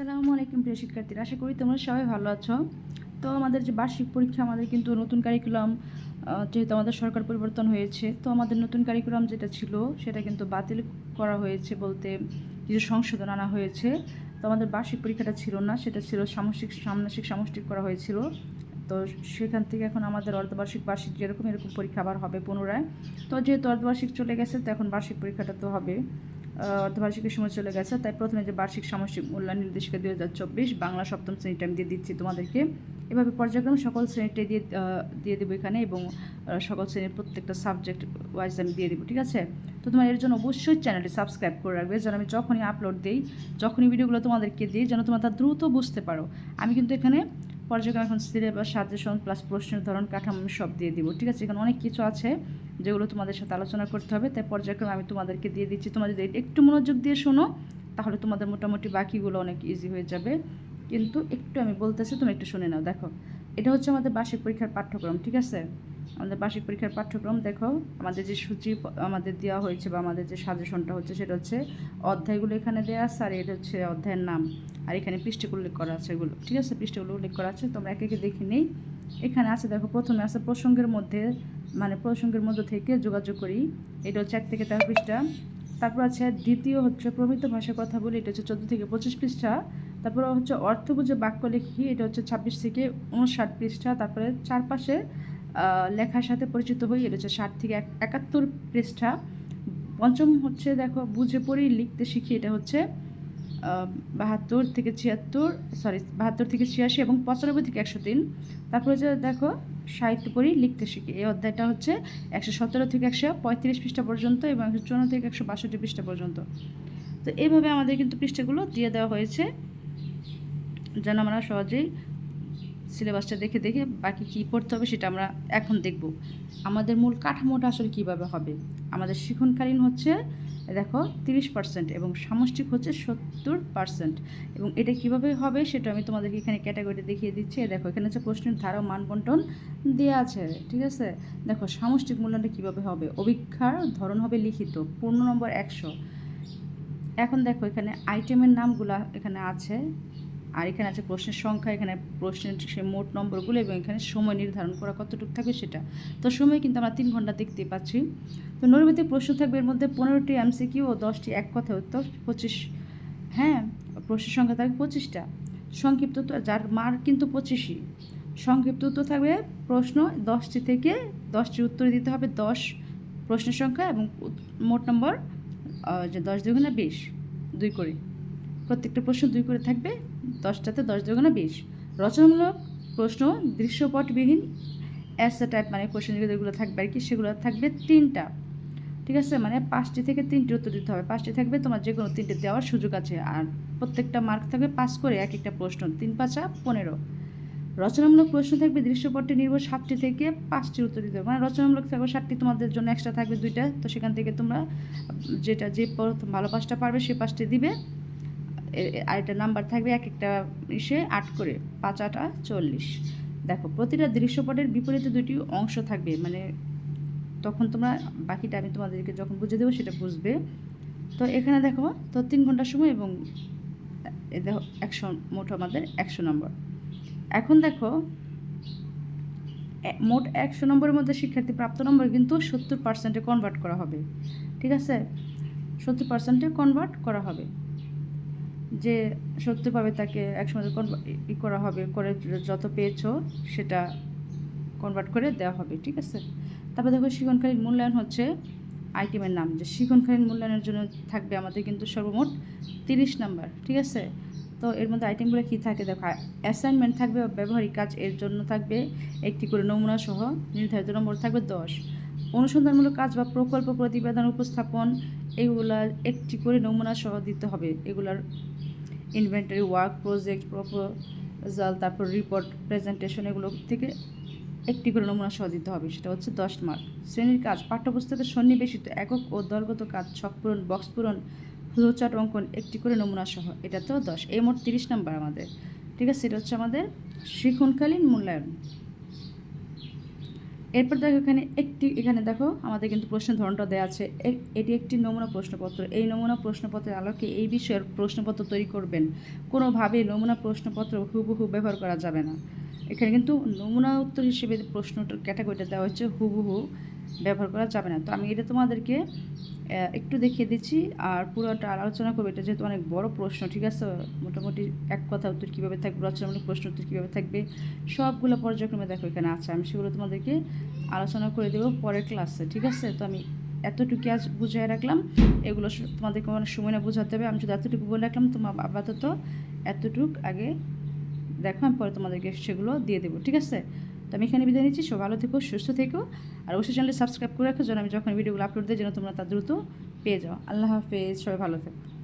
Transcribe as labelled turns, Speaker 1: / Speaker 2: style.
Speaker 1: আসসালামু আলাইকুম প্রিয় শিক্ষার্থীরা, আশা করি তোমরা সবাই ভালো আছো। তো আমাদের যে বার্ষিক পরীক্ষা, আমাদের কিন্তু নতুন কারিকুলাম যেহেতু আমাদের সরকার পরিবর্তন হয়েছে, তো আমাদের নতুন কারিকুলাম যেটা ছিল, সেটা কিন্তু বাতিল করা হয়েছে বলতে কিছু সংশোধন আনা হয়েছে। তো আমাদের বার্ষিক পরীক্ষাটা ছিল না, সেটা ছিল সামষ্টিক, সামনাসিক সামষ্টিক করা হয়েছিল। তো সেখান থেকে এখন আমাদের অর্ধবার্ষিক, বার্ষিক যেরকম এরকম পরীক্ষা আবার হবে পুনরায়। তো যেহেতু অর্ধবার্ষিক চলে গেছে, তো এখন বার্ষিক পরীক্ষাটা তো হবে। অর্ধবার্ষিকের সময় চলে গেছে। তাই প্রথমে যে বার্ষিক সামষ্টিক মূল্যায়ন নির্দেশিকা দুই হাজার চব্বিশ বাংলা সপ্তম শ্রেণীটা আমি দিয়ে দিচ্ছি তোমাদেরকে। এভাবে পর্যায়ক্রমে সকল শ্রেণীটা দিয়ে দিয়ে দেবো এখানে এবং সকল শ্রেণির প্রত্যেকটা সাবজেক্ট ওয়াইজ আমি দিয়ে দেবো, ঠিক আছে? তো তোমার এর জন্য অবশ্যই চ্যানেলটি সাবস্ক্রাইব করে রাখবে, যেন আমি যখনই আপলোড দিই, যখনই ভিডিওগুলো তোমাদেরকে দিই, যেন তোমরা তা দ্রুত বুঝতে পারো। আমি কিন্তু এখানে পর্যায়ক্রমে এখন সিলেবাস সাজেশন প্লাস প্রশ্নের ধরন, কাঠামো, আমি সব দিয়ে দিব, ঠিক আছে? এখানে অনেক কিছু আছে যেগুলো তোমাদের সাথে আলোচনা করতে হবে, তাই পর্যায়ক্রমে আমি তোমাদেরকে দিয়ে দিচ্ছি। তোমরা যদি একটু মনোযোগ দিয়ে শোনো, তাহলে তোমাদের মোটামুটি বাকিগুলো অনেক ইজি হয়ে যাবে। কিন্তু একটু আমি বলতেছি, তুমি একটু শুনে নাও, দেখো। এটা হচ্ছে আমাদের বার্ষিক পরীক্ষার পাঠ্যক্রম, ঠিক আছে? আমাদের বার্ষিক পরীক্ষার পাঠ্যক্রম, দেখো, আমাদের যে সূচি আমাদের দেওয়া হয়েছে বা আমাদের যে সাজেশনটা হচ্ছে, সেটা হচ্ছে অধ্যায়গুলো এখানে দেওয়া আছে, আর এটা হচ্ছে অধ্যায়ের নাম। আর এখানে পৃষ্ঠগুলো উল্লেখ করা আছে এগুলো। ঠিক আছে? পৃষ্ঠগুলো উল্লেখ করা আছে। তোমরা একে একে দেখে নেই। এখানে আছে, দেখো, প্রথমে আছে প্রসঙ্গের মধ্যে মানে প্রসঙ্গের মধ্যে থেকে যোগাযোগ করি। এটা হচ্ছে এক থেকে তেরো পৃষ্ঠা। তারপর আছে দ্বিতীয় হচ্ছে প্রমিত ভাষার কথা বলি। এটা হচ্ছে চোদ্দ থেকে পঁচিশ পৃষ্ঠা। তারপরে হচ্ছে অর্থ বুঝে বাক্য লেখি। এটা হচ্ছে ছাব্বিশ থেকে উনষাট পৃষ্ঠা। তারপরে চারপাশে লেখার সাথে পরিচিত হই। এটা হচ্ছে ষাট থেকে এক- একাত্তর পৃষ্ঠা। পঞ্চম হচ্ছে, দেখো, বুঝে পড়ি, লিখতে শিখি। এটা হচ্ছে বাহাত্তর থেকে ছিয়াত্তর সরি বাহাত্তর থেকে ছিয়াশি এবং পঁচানব্বই থেকে একশো তিন। তারপরে যে দেখো, সাহিত্য পড়ি, লিখতে শিখি। এই অধ্যায়টা হচ্ছে একশো সতেরো থেকে একশো পঁয়ত্রিশ পৃষ্ঠা পর্যন্ত এবং একশো চুয়ান্ন থেকে একশো বাষট্টি পৃষ্ঠা পর্যন্ত। তো এইভাবে আমাদের কিন্তু পৃষ্ঠাগুলো দিয়ে দেওয়া হয়েছে। যেন আমরা সহজেই সিলেবাসটা দেখে দেখে বাকি কী পড়তে হবে সেটা আমরা এখন দেখব। আমাদের মূল কাঠামোটা আসলে কীভাবে হবে? আমাদের শিখনকালীন হচ্ছে, দেখো, তিরিশ পার্সেন্ট এবং সামষ্টিক হচ্ছে সত্তর পার্সেন্ট এবং এটা কীভাবে হবে সেটা আমি তোমাদেরকে এখানে ক্যাটাগরি দেখিয়ে দিচ্ছি। দেখো, এখানে হচ্ছে প্রশ্নের ধারা মান বন্টন দেওয়া আছে, ঠিক আছে? দেখো, সামষ্টিক মূল্যায়নটা কীভাবে হবে? অভিক্ষার ধরন হবে লিখিত পূর্ণ নম্বর একশো। এখন দেখো, এখানে আইটেমের নামগুলা এখানে আছে। আর এখানে আছে প্রশ্নের সংখ্যা, এখানে প্রশ্নের সে মোট নম্বরগুলো এবং এখানে সময় নির্ধারণ করা কতটুকু থাকবে সেটা। তো সময় কিন্তু আমরা তিন ঘণ্টা দেখতে পাচ্ছি। তো নৈর্মিতিক প্রশ্ন থাকবে এর মধ্যে পনেরোটি এমসিকিউ ও দশটি এক কথা উত্তর, পঁচিশ হ্যাঁ প্রশ্নের সংখ্যা থাকবে পঁচিশটা। সংক্ষিপ্ত যার মার কিন্তু পঁচিশই। সংক্ষিপ্ত উত্তর থাকবে প্রশ্ন দশটি থেকে, দশটি উত্তর দিতে হবে দশ প্রশ্নের সংখ্যা এবং মোট নম্বর যে দশ দুই দুগুণা বিশ, দুই করে। প্রত্যেকটা প্রশ্ন দুই করে থাকবে। দশটাতে দশ দুগুণা বিশ। রচনামূলক প্রশ্ন, দৃশ্যপটবিহীন অ্যাসা টাইপ মানে কোশ্চেন যেগুলো থাকবে আর কি, সেগুলো থাকবে তিনটা। ঠিক আছে? মানে পাঁচটি থেকে তিনটি উত্তর দিতে হবে। পাঁচটি থাকবে তোমার যে কোনো তিনটে দেওয়ার সুযোগ আছে। আর প্রত্যেকটা মার্ক থাকবে পাস করে এক একটা প্রশ্ন, তিন পাঁচা পনেরো। রচনামূলক প্রশ্ন থাকবে দৃশ্যপটে নির্ভর সাতটি থেকে পাঁচটি উত্তর দিতে হবে। মানে রচনামূলক থাকবে সাতটি, তোমাদের জন্য এক্সট্রা থাকবে দুইটা। তো সেখান থেকে তোমরা যেটা যে ভালো পাঁচটা পারবে, সে পাঁচটি দিবে। আর একটা নাম্বার থাকবে এক একটা ইসে আট করে, পাঁচ, আটা চল্লিশ। দেখো, প্রতিটা দৃশ্যপটের বিপরীতে দুটি অংশ থাকবে মানে তখন তোমরা বাকিটা আমি তোমাদেরকে যখন বুঝে দেবো সেটা বুঝবে। তো এখানে দেখো, তো তিন ঘণ্টার সময় এবং দেখো, একশো, মোট আমাদের একশো নম্বর। এখন দেখো মোট একশো নম্বরের মধ্যে শিক্ষার্থী প্রাপ্ত নম্বর কিন্তু সত্তর পার্সেন্টে কনভার্ট করা হবে, ঠিক আছে? সত্তর পার্সেন্টে কনভার্ট করা হবে। যে সত্তর পাবে তাকে একসময় ই করা হবে, করে যত পেয়েছ সেটা কনভার্ট করে দেওয়া হবে, ঠিক আছে? তারপরে দেখো শিক্ষণকালীন মূল্যায়ন হচ্ছে আইটেমের নাম, যে শিক্ষণকালীন মূল্যায়নের জন্য থাকবে আমাদের কিন্তু সর্বমোট তিরিশ নাম্বার, ঠিক আছে? তো এর মধ্যে আইটেমগুলো কী থাকে? দেখো অ্যাসাইনমেন্ট থাকবে, ব্যবহারিক কাজ এর জন্য থাকবে, একটি করে নমুনা সহ নির্ধারিত নম্বর থাকবে দশ। অনুসন্ধানমূলক কাজ বা প্রকল্প প্রতিবেদন উপস্থাপন এগুলা একটি করে নমুনা সহ দিতে হবে। এগুলার ইনভেন্টারি ওয়ার্ক প্রজেক্ট প্রপোজাল তারপর রিপোর্ট প্রেজেন্টেশন এগুলো থেকে একটি করে নমুনা সহ দিতে হবে। সেটা হচ্ছে দশ মার্ক শ্রেণির কাজ, পাঠ্যপুস্তকের সন্নিবেশিত একক ও দলগত কাজ, ছক পূরণ বক্স পূরণ ফ্লোচার্ট অঙ্কন, একটি করে নমুনা সহ। এটা তো দশ। এই মোট তিরিশ নাম্বার আমাদের। ঠিক আছে, এটা হচ্ছে আমাদের শিক্ষণকালীন মূল্যায়ন। এরপর দেখো এখানে একটি, এখানে দেখো আমাদের কিন্তু প্রশ্নের ধরনটা দেওয়া আছে। এটি একটি নমুনা প্রশ্নপত্র। এই নমুনা প্রশ্নপত্রের আলোকে এই বিষয়ের প্রশ্নপত্র তৈরি করবেন। কোনোভাবেই নমুনা প্রশ্নপত্র হুবহু ব্যবহার করা যাবে না। এখানে কিন্তু নমুনা উত্তর হিসেবে প্রশ্নটার ক্যাটাগরিটা দেওয়া হচ্ছে হুবহু ব্যবহার করা যাবে না। তো আমি এটা তোমাদেরকে একটু দেখিয়ে দিচ্ছি আর পুরোটা আলোচনা করব। এটা যেহেতু অনেক বড় প্রশ্ন, ঠিক আছে? মোটামুটি এক কথা উত্তর কীভাবে থাকবে, রচনামূলক প্রশ্ন উত্তর কীভাবে থাকবে, সবগুলো পর্যায়ক্রমে দেখো এখানে আছে। আমি সেগুলো তোমাদেরকে আলোচনা করে দেবো পরের ক্লাসে, ঠিক আছে? তো আমি এতটুকু আজ বুঝিয়ে রাখলাম। এগুলো তোমাদেরকে অনেক সময় না বোঝাতে হবে। আমি শুধু এতটুকু বলে রাখলাম তোমার আপাতত এতটুক আগে দেখো, আমি পরে তোমাদেরকে সেগুলো দিয়ে দেবো, ঠিক আছে? তো আমি এখানে বিদায় নিচ্ছি। সব ভালো থেকো, সুস্থ থেকো। আর অবশ্যই চ্যানেলে সাবস্ক্রাইব করে রাখো, যেন আমি যখন ভিডিওগুলো আপলোড দিই, যেন তোমরা তা দ্রুত পেয়ে যাও। আল্লাহ হাফেজ, সবাই ভালো থেকো।